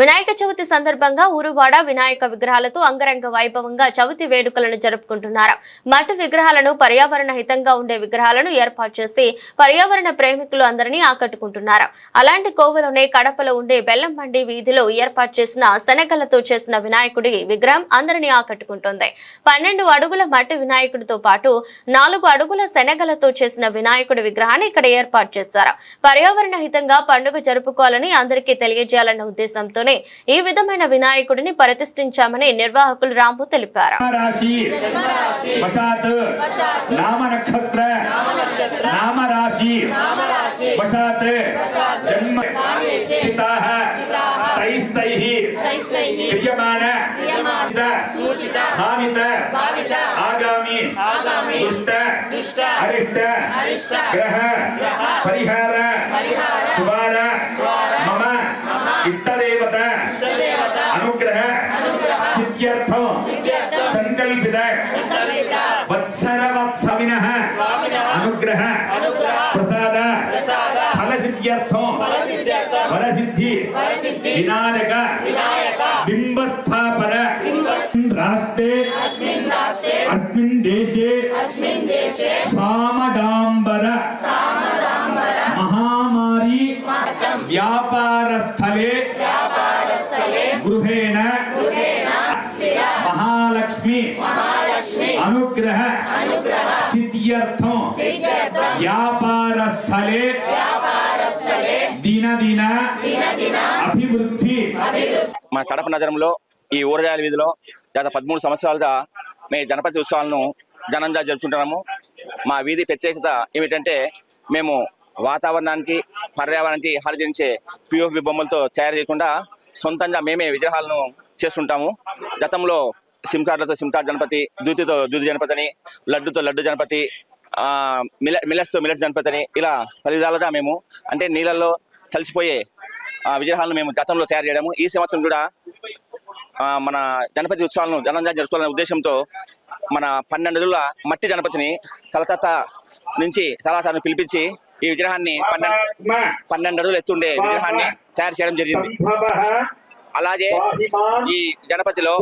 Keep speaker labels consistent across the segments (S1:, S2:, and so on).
S1: వినాయక చవితి సందర్భంగా ఊరువాడ వినాయక విగ్రహాలతో అంగరంగ వైభవంగా చవితి వేడుకలను జరుపుకుంటున్నారు. మట్టి విగ్రహాలను పర్యావరణ హితంగా ఉండే విగ్రహాలను ఏర్పాటు చేసి పర్యావరణ ప్రేమికులు అందరినీ ఆకట్టుకుంటున్నారు. అలాంటి కోవలోనే కడపలో ఉండే బెల్లంబండి వీధిలో ఏర్పాటు చేసిన శనగలతో చేసిన వినాయకుడి విగ్రహం అందరినీ ఆకట్టుకుంటుంది. పన్నెండు అడుగుల మట్టి వినాయకుడితో పాటు నాలుగు అడుగుల శనగలతో చేసిన వినాయకుడి విగ్రహాన్ని ఇక్కడ ఏర్పాటు చేశారు. పర్యావరణ హితంగా పండుగ జరుపుకోవాలని అందరికీ తెలియజేయాలన్న ఉద్దేశంతో ఉద్దేశంతోనే ఈ విధమైన వినాయకుడిని ప్రతిష్ఠించామని నిర్వాహకులు రాంపు తెలిపారు
S2: రాశి వశాత్ నామ నక్షత్ర నామ రాశి వశాత్ జన్మ స్థితాః తైస్తైః క్రియమాణ భావిత ఆగామి దుష్ట అరిష్ట గ్రహ పరిహార ద్వార మమ ఇష్టదేవత சித்தியர்த்தம் சங்கல்பித வத்சர வத்சவினஹ அனுகிரக பிரசாத பல சித்தியர்த்தம் பல சித்தி விநாயக பிம்பஸ்தாபன ராஷ்டே மகாமாரி व्यापारस्थले गृहेण మహాలక్ష్మి. అనుగ్రహ. సిద్ధ్యర్థం. వ్యాపారస్థలే. దినదిన. అభివృద్ధి.
S3: మన కడప నగరంలో ఈ ఊరగాయల వీధిలో గత పదమూడు సంవత్సరాలుగా మేము గణపతి ఉత్సవాలను ఘనంగా జరుపుకుంటున్నాము. మా వీధి ప్రత్యేకత ఏమిటంటే మేము వాతావరణానికి పర్యావరణానికి హానించే పిఓపి బొమ్మలతో తయారు చేయకుండా సొంతంగా మేమే విగ్రహాలను చేస్తుంటాము. గతంలో సిమ్ కార్డులతో సిమ్ కార్డ్ గణపతి దూతితో దూతి జనపతిని లడ్డుతో లడ్డు జనపతి ఆ, మిల మిలెట్స్తో మిలెట్స్ జనపతిని ఇలా పలు విధాలుగా మేము అంటే నీళ్ళల్లో కలిసిపోయే ఆ, విగ్రహాలను మేము గతంలో తయారు చేయడము. ఈ సంవత్సరం కూడా మన గణపతి ఉత్సవాలను ఘనంగా జరుపుకోవాలనే ఉద్దేశంతో మన పన్నెండు అడుగుల మట్టి గణపతిని తలకత్త నుంచి తలతను పిలిపించి ఈ విగ్రహాన్ని పన్నెండు పన్నెండు అడుగులు ఎత్తుండే విగ్రహాన్ని తయారు చేయడం జరిగింది. అలాగే ఈ గణపతిలో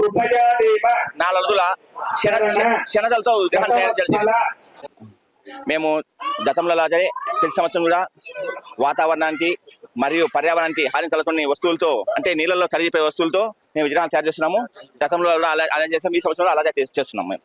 S3: నాలుగు అడుగుల శన శ- శనదలతో విగ్రహాన్ని తయారు చేయడం జరిగింది మేము గతంలో లాగే ప్రతి సంవత్సరం కూడా వాతావరణానికి మరియు పర్యావరణానికి హాని తలకొని వస్తువులతో అంటే నీళ్ళలో కరిగిపోయే వస్తువులతో మేము విగ్రహాలు తయారు చేస్తున్నాము. గతంలో కూడా అలా అలా చేస్తాం ఈ సంవత్సరంలో అలాగే చేస్తున్నాము మేము.